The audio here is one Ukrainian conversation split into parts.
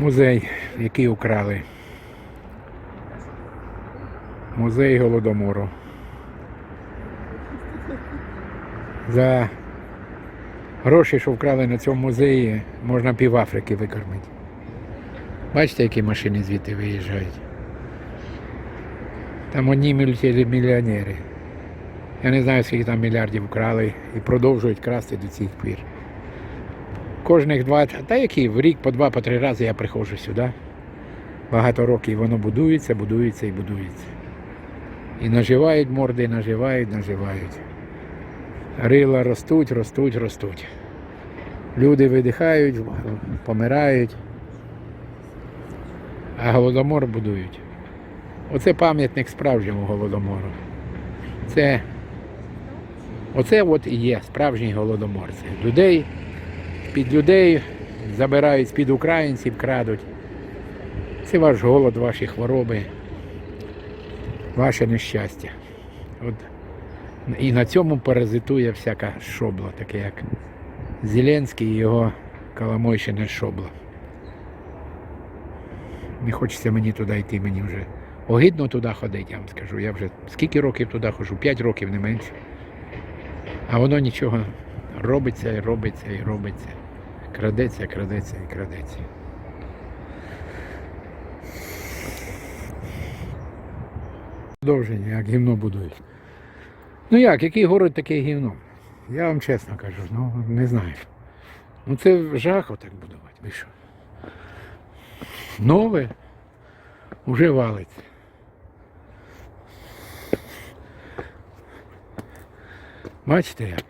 Музей, який украли. Музей Голодомору. За гроші, що вкрали на цьому музеї, можна пів Африки викормити. Бачите, які машини звідти виїжджають? Там одні мультимільйонери. Я не знаю, скільки там мільярдів вкрали і продовжують красти до цих пір. Кожних два, та які в рік по два, по три рази я приходжу сюди. Багато років воно будується, будується і будується. І наживають морди, наживають, наживають. Рила ростуть, ростуть, ростуть. Люди видихають, помирають, а голодомор будують. Оце пам'ятник справжньому голодомору. Це оце от і є справжній голодомор. Це людей під людей забирають з-під українців, крадуть. Це ваш голод, ваші хвороби, ваше нещастя. От. І на цьому паразитує всяка шобла, таке як Зеленський і його Коломойщина шобла. Не хочеться мені туди йти, мені вже огидно туди ходити, я вам скажу. Я вже скільки років туди хожу? П'ять років не менше. А воно нічого робиться і робиться і робиться. Крадеться, крадеться і крадеться. Продовження, як гівно будують. Ну як, який город, таке гівно? Я вам чесно кажу, ну не знаю. Ну це жах отак будувати. Ви що? Нове вже валиться. Бачите як?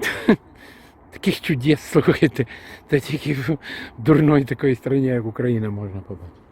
Таких чудес, слухайте, та тільки в дурної такої країні, як Україна, можна побачити.